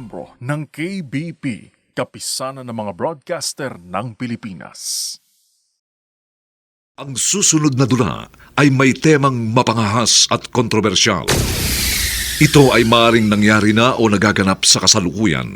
miyembro ng KBP, Kapisanan ng mga Broadcaster ng Pilipinas. Ang susunod na dula ay may temang mapangahas at kontrobersyal. Ito ay maaring nangyari na o nagaganap sa kasalukuyan.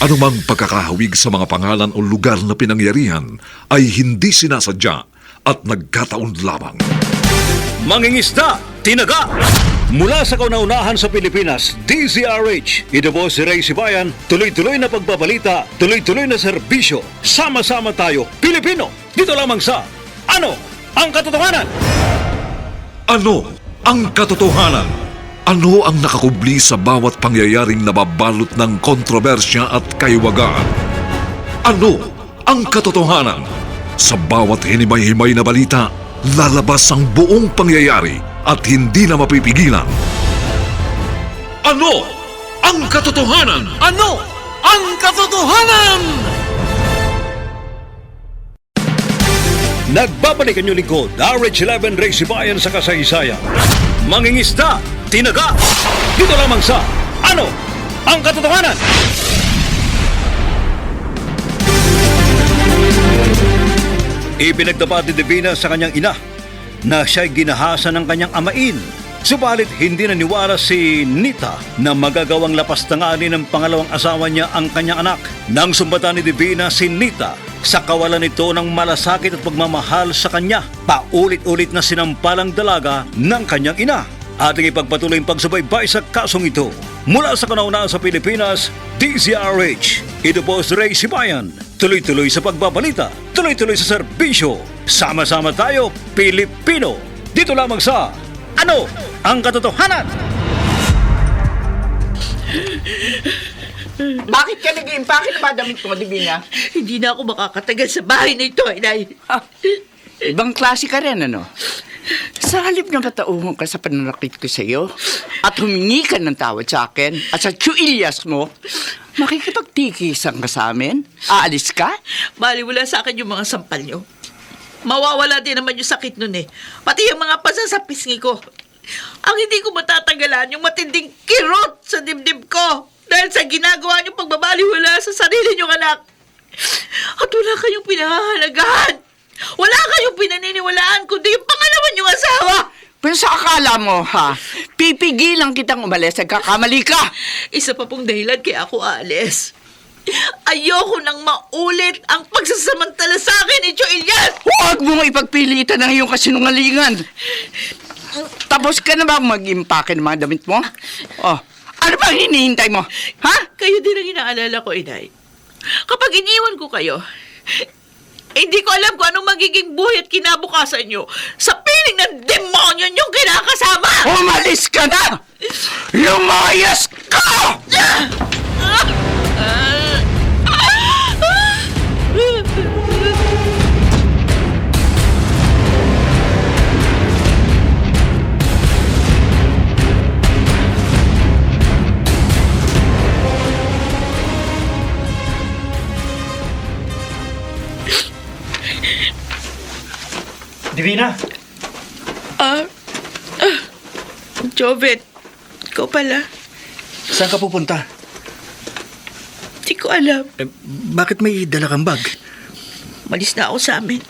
Anumang pagkakahawig sa mga pangalan o lugar na pinangyarihan ay hindi sinasadya at nagkataon lamang. Mangingisda, tinaga! Mula sa kauna-unahan sa Pilipinas, DZRH, ito po si Ray Sibayan, tuloy-tuloy na pagbabalita, tuloy-tuloy na serbisyo. Sama-sama tayo, Pilipino! Dito lamang sa Ano ang Katotohanan? Ano ang katotohanan? Ano ang nakakubli sa bawat pangyayaring nababalot ng kontrobersya at kaiwagaan? Ano ang katotohanan? Sa bawat hinimay-himay na balita, lalabas ang buong pangyayari at hindi na mapipigilan. Ano ang katotohanan? Ano ang Katotohanan? Nagbabalik ang lingkod, RH11 Ray Sibayan sa kasaysayan. Mangingisda, tinaga! Dito lamang sa Ano ang Katotohanan? Ipinagtapat ni Divina sa kanyang ina na siya'y ginahasa ng kanyang amain. Subalit hindi naniwala si Nita na magagawang lapastanganin ng pangalawang asawa niya ang kanyang anak. Nang sumbatan ni Divina si Nita sa kawalan nito ng malasakit at pagmamahal sa kanya, paulit-ulit na sinampalang dalaga ng kanyang ina. Ating ipagpatuloy ang pagsubaybay sa kasong ito. Mula sa kanaunahan sa Pilipinas, DZRH. Ito po si Ray Sibayan. Tuloy-tuloy sa pagbabalita, tuloy-tuloy sa serbisyo. Sama-sama tayo, Pilipino. Dito lamang sa Ano ang Katotohanan? Bakit ka nag-iimpake na ba damit mo, Divina? Hindi na ako makakatagal sa bahay na ito, inay. Ibang klase ka rin, ano? Sa halip na matauhan ka sa pananakit ko sa iyo at humingi ka ng tawad sa akin at sa tsuilyas mo, makikipagtikisan ka sa amin? Aalis ka? Bali, wala sa akin yung mga sampal nyo. Mawawala din naman yung sakit nun eh. Pati yung mga pasa sa pisngi ko. Ang hindi ko matatanggalan yung matinding kirot sa dibdib ko dahil sa ginagawa niyong pagbabaliwala sa sarili niyong anak. At wala kayong pinahahalagahan. Wala kayong pinaniniwalaan kundi yung pangalawa niyong asawa. Pero sa akala mo, ha? Pipigilan kitang umalis at kakamali ka. Isa pa pong dahilan kaya ako aalis. Ayoko nang maulit ang pagsasamantala sa akin ni Elias! Huwag mong ipagpilitan ang iyong kasinungalingan. Tapos ka na ba mag-impake ng mga damit mo? Oh, ano bang hinihintay mo? Ha? Kayo din ang inaalala ko, Inay. Kapag iniwan ko kayo, hindi ko alam kung anong magiging buhay at kinabukasan nyo sa piling ng demonyo nyong kinakasama! Umalis ka na! Lumayas ka! Divina, Ah, ah, Jovet, ikaw pala. saan ka pupunta? Hindi ko alam. Eh, bakit may dala kang bag? Malis na ako sa amin.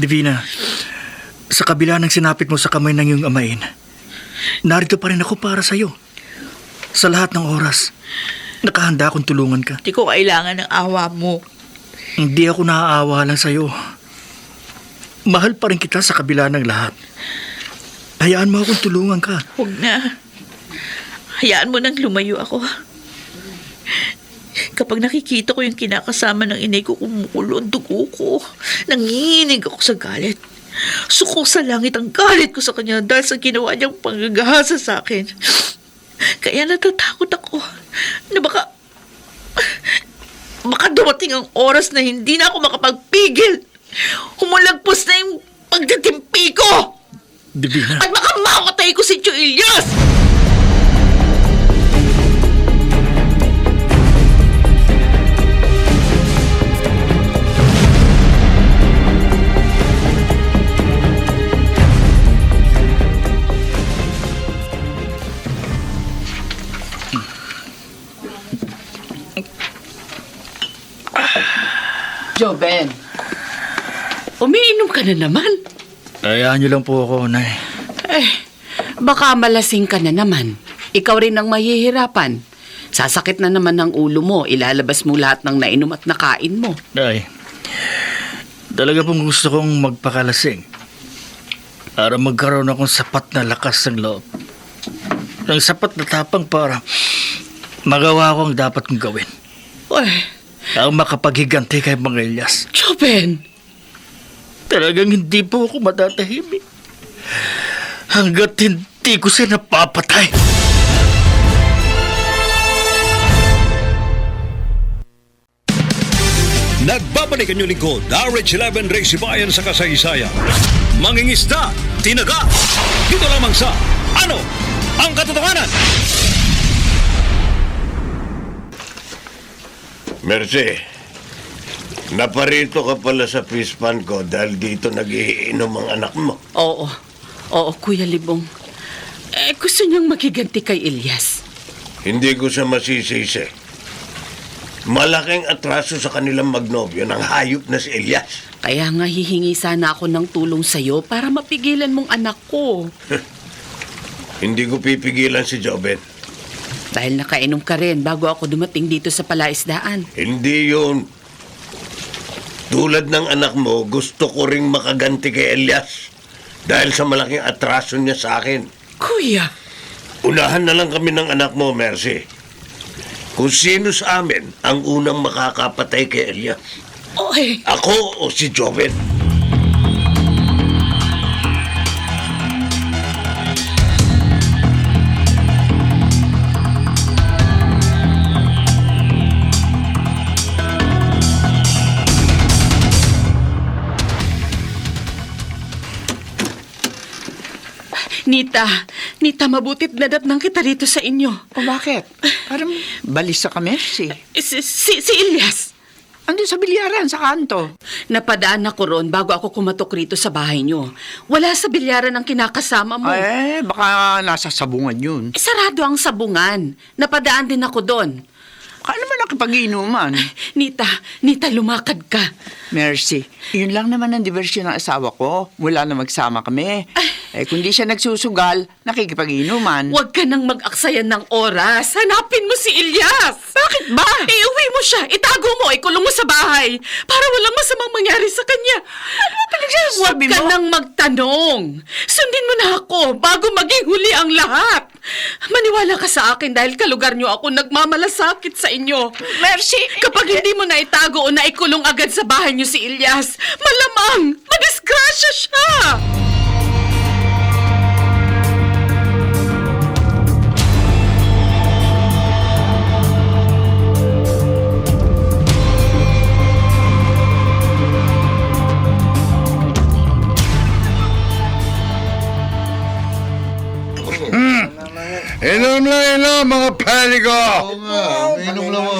Divina, sa kabila ng sinapit mo sa kamay ng iyong amain, narito pa rin ako para sa'yo. Sa lahat ng oras, nakahanda akong tulungan ka. Hindi ko kailangan ng awa mo. Hindi ako naaawa lang sa'yo. Mahal pa rin kita sa kabila ng lahat. Hayaan mo akong tulungan ka. Huwag na. Hayaan mo nang lumayo ako. Kapag nakikita ko yung kinakasama ng inay ko, kumukulo ang dugo ko. Nanginginig ako sa galit. Suko sa langit ang galit ko sa kanya dahil sa ginawa niyang panggagahasa sa akin. Kaya natatakot ako na baka... Baka dumating ang oras na hindi na ako makapagpigil. Humulagpos na yung pagtatimpi ko! Divina. At baka makatay ko si Tio Ilyas! Joe Ben umiinom ka na naman. Hayaan niyo lang po ako, Nay. Eh, baka malasing ka na naman. Ikaw rin ang mahihirapan. Sasakit na naman ng ulo mo. Ilalabas mo lahat ng nainom at nakain mo. Nay, talaga pong gusto kong magpakalasing. Para magkaroon akong sapat na lakas ng loob. Ng sapat na tapang para magawa ko ang dapat kong gawin. Uy, Ang makapaghiganti kay Mang Elias. Joben, Talagang hindi po ako matatahimik. Hanggat hindi ko siya napapatay. Nagbabalik ang lingkod, RH11 Race Bayan sa kasaysayan. Mangingisda, tinaga. Dito lamang sa Ano ang Katotohanan? Mercy, naparito ka pala sa pispan ko dahil dito nagiinom ang anak mo. oo. Oo, Kuya Libong. Eh, gusto niyang magiganti kay Elias. Hindi ko siya masisisi. Malaking atraso sa kanilang magnobyo ng hayop na si Elias. Kaya nga hihingi sana ako ng tulong sa'yo para mapigilan mong anak ko. Hindi ko pipigilan si Joben. Dahil nakainom ka rin bago ako dumating dito sa palaisdaan. Hindi yun. Tulad ng anak mo, gusto ko ring makaganti kay Elias. Dahil sa malaking atraso niya sa akin. Kuya, Unahan na lang kami ng anak mo, Mercy. Kung sino sa amin ang unang makakapatay kay Elias. oy, Ako o si Joven? Nita, Nita, mabutit na datnang kita rito sa inyo. O bakit? Parang balis sa kamersi. Si, si, si Elias. Ando sa bilyaran sa kanto. Napadaan ako roon bago ako kumatok rito sa bahay niyo. Wala sa bilyaran ang kinakasama mo. Eh, baka nasa sabungan yun. Sarado ang sabungan. Napadaan din ako doon. Kaya naman nakipag-inuman. Nita, Nita, lumakad ka. Mercy, yun lang naman ang diversyon ng asawa ko. Wala na magsama kami. Eh, kung di siya nagsusugal, nakikipag-inuman. Huwag ka nang mag-aksayan ng oras. Hanapin mo si Elias. Bakit ba? Iuwi mo siya, itago mo, ikulong mo sa bahay para walang masamang mangyari sa kanya. Ano pinagsasabi Huwag ka mo? nang magtanong. Sundin mo na ako bago maging huli ang lahat. Maniwala ka sa akin dahil kalugar niyo ako nagmamalasakit sa inyo. Mercy! Kapag hindi mo na itago o naikulong agad sa bahay niyo si Elias, malamang madisgrasya siya. Lang inom, mga pali ko.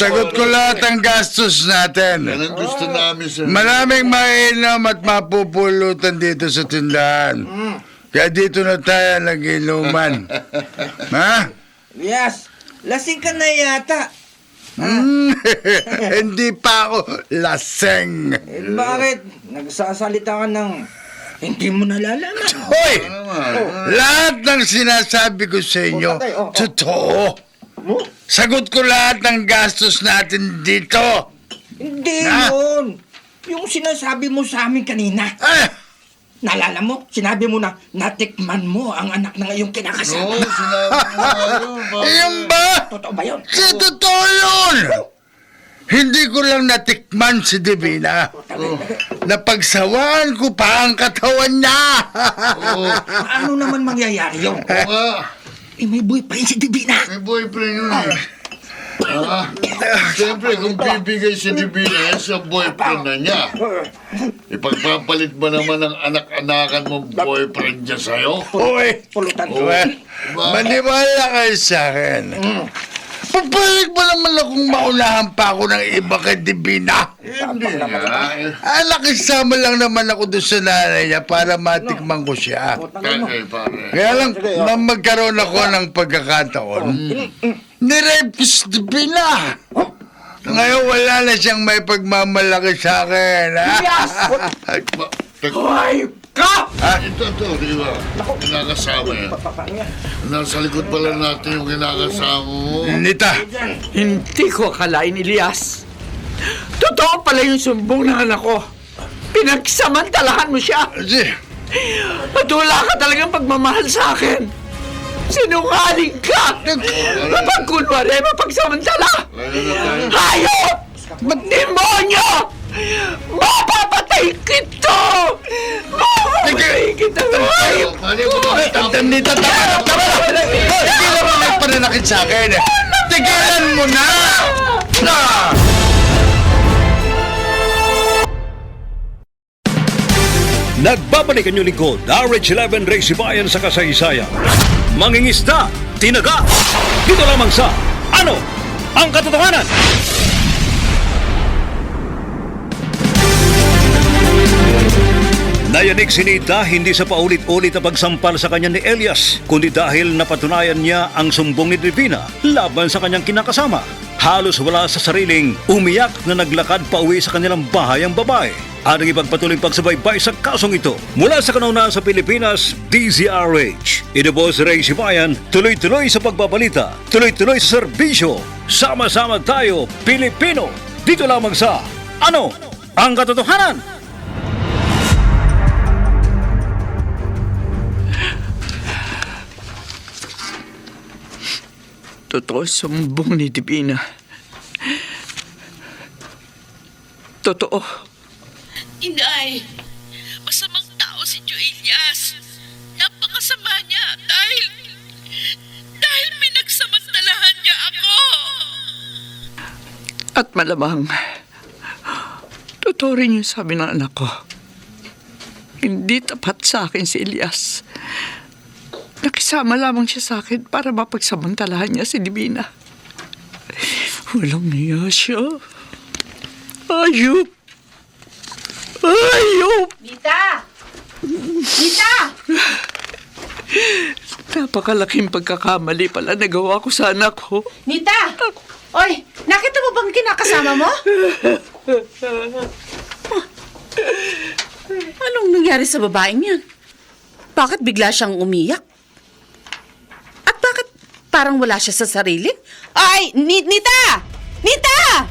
Sagot ko lahat ang gastos natin. Yan ang gusto namin sa... Maraming mainom at mapupulutan dito sa tindahan. Kaya dito na tayo nag-inuman. ha? Yes, lasing ka na yata. Hmm, Hindi pa ako laseng. Eh, bakit? Nagsasalita ka ng hindi mo nalalaman. Hoy! Lahat ng sinasabi ko sa inyo, Oh, tatay, oh, oh. totoo. Sagot ko lahat ng gastos natin dito. Hindi Na? yun. Yung sinasabi mo sa amin kanina. Ah! Nalala mo? Sinabi mo na natikman mo ang anak ng iyong kinakasama. Oo, sinabi mo nga yun. bakit? Iyon ba? Totoo ba yun? Si totoo yun! Hindi ko lang natikman si Divina. Napagsawaan ko pa ang katawan niya. Paano naman mangyayari yun? Nga. Eh, may boyfriend si Divina. May boyfriend yun eh. Ah, Siyempre, kung bibigay si Divina yan sa boyfriend na niya, ipagpapalit ba naman ng anak-anakan mo boyfriend niya sa'yo? Uy, Pulutan. well, maniwala kayo sa akin. Papayag ba naman akong maunahan pa ako ng iba kay Divina? Hindi nga. eh. Ah, nakisama lang naman ako doon sa nanay niya para matikman ko siya. Kaya pare. Kaya lang, nang magkaroon ako ng pagkakataon, nirape ko si Divina. Ngayon wala na siyang may pagmamalaki sa akin. ha? Ma, tek- Hoy! Ka! ito, ito, di ba? Kinakasama yan. Nasa likod pala natin yung kinakasama mo. Nita, Hindi ko akalain, Elias. Totoo pala yung sumbong ng anak ko. Pinagsamantalahan mo siya. si, At wala ka talagang pagmamahal sa akin. Sinungaling ka! Kapag kunwari, mapagsamantala! Hayop! Demonyo! Mapapatay kita! Mapapatay kita! Mga Nita, tama na, tama na. Hindi naman may pananakit sa akin. Tigilan mo na! Na! Nagbabalik ang lingkod, RH11 Ray Sibayan sa kasaysayan. Mangingisda, tinaga. Dito lamang sa Ano ang Katotohanan? Nayanig si Nita hindi sa paulit-ulit na pagsampal sa kanya ni Elias, kundi dahil napatunayan niya ang sumbong ni Divina laban sa kanyang kinakasama. Halos wala sa sariling umiyak na naglakad pa uwi sa kanilang bahay ang babae. At ipagpatuloy pagsubaybay sa kasong ito. Mula sa kanuna sa Pilipinas, DZRH. Ito po Ray Sibayan, tuloy-tuloy sa pagbabalita, tuloy-tuloy sa serbisyo. Sama-sama tayo, Pilipino. Dito lamang sa Ano ang Katotohanan? Totoo sumbong ni Divina. Totoo. Inay, masamang tao si Joelias. Napakasama niya dahil... dahil minagsamantalahan niya ako. At malamang, totoo rin yung sabi ng anak ko. Hindi tapat sa akin si Elias. Nakisama lamang siya sa akin para mapagsamantalahan niya si Divina. Walang niya siya. Ayup! Ayup! Nita! Nita! Napakalaking pagkakamali pala nagawa ko sa anak ko. Nita! Oy, nakita mo bang kinakasama mo? Anong nangyari sa babaeng yan? Bakit bigla siyang umiyak? Parang wala siya sa sarili? Ay, Ni- Nita! Nita!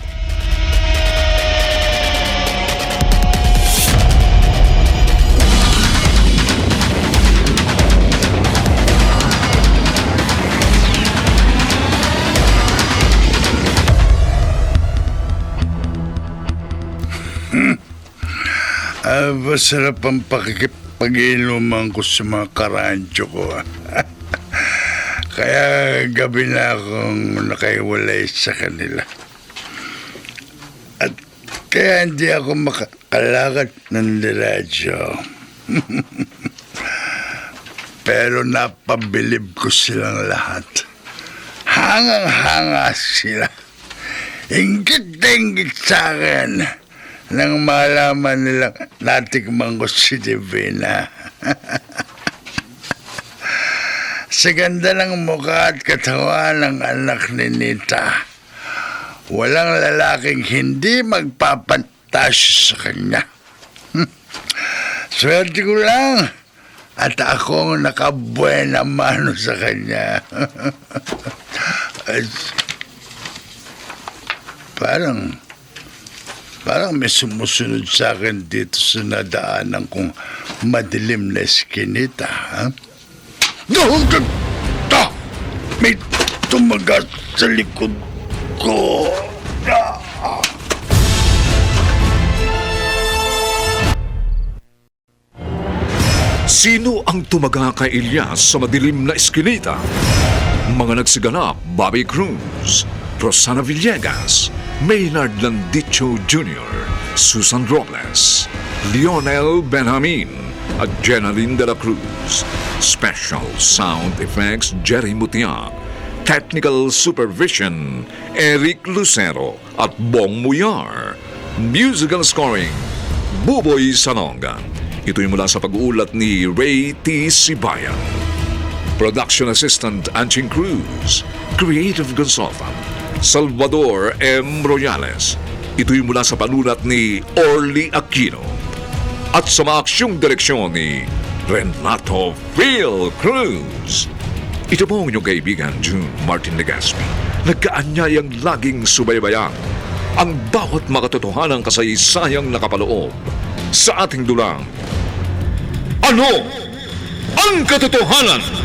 ah, masarap ang pakikipag-inuman ko sa mga karancho ko. Kaya gabi na akong nakaiwalay sa kanila. At kaya hindi ako makakalakad ng diradyo. Pero napabilib ko silang lahat. Hangang-hanga sila. Ingit na ingit sa akin nang malaman nila natikman ko si Divina. sa ganda ng mukha at katawan ng anak ni Nita, walang lalaking hindi magpapantasyo sa kanya. Swerte ko lang at ako ang nakabuena mano sa kanya. Parang parang may sumusunod sa akin dito sa nadaanan kong madilim na eskinita, ha? Ka! Ta! May tumagas sa likod ko! Sino ang tumaga kay Elias sa madilim na eskinita? Mga nagsiganap, Bobby Cruz, Rosana Villegas, Maynard Landicho Jr., Susan Robles, Lionel Benjamin, at Jenaline de la Cruz. Special Sound Effects, Jerry Mutiak. Technical Supervision, Eric Lucero at Bong Muyar. Musical Scoring, Buboy Sanonga. Ito'y mula sa pag-uulat ni Ray T. Sibayan. Production Assistant Anching Cruz. Creative Consultant Salvador M. Royales. Ito'y mula sa panulat ni Orly Aquino. At sa maaksyong direksyon ni Renato Phil Cruz. Ito po ang inyong kaibigan, June Martin Legaspi. Nagkaanyayang laging subaybayan ang bawat makatotohanang kasaysayang nakapaloob sa ating dulang. Ano ang katotohanan?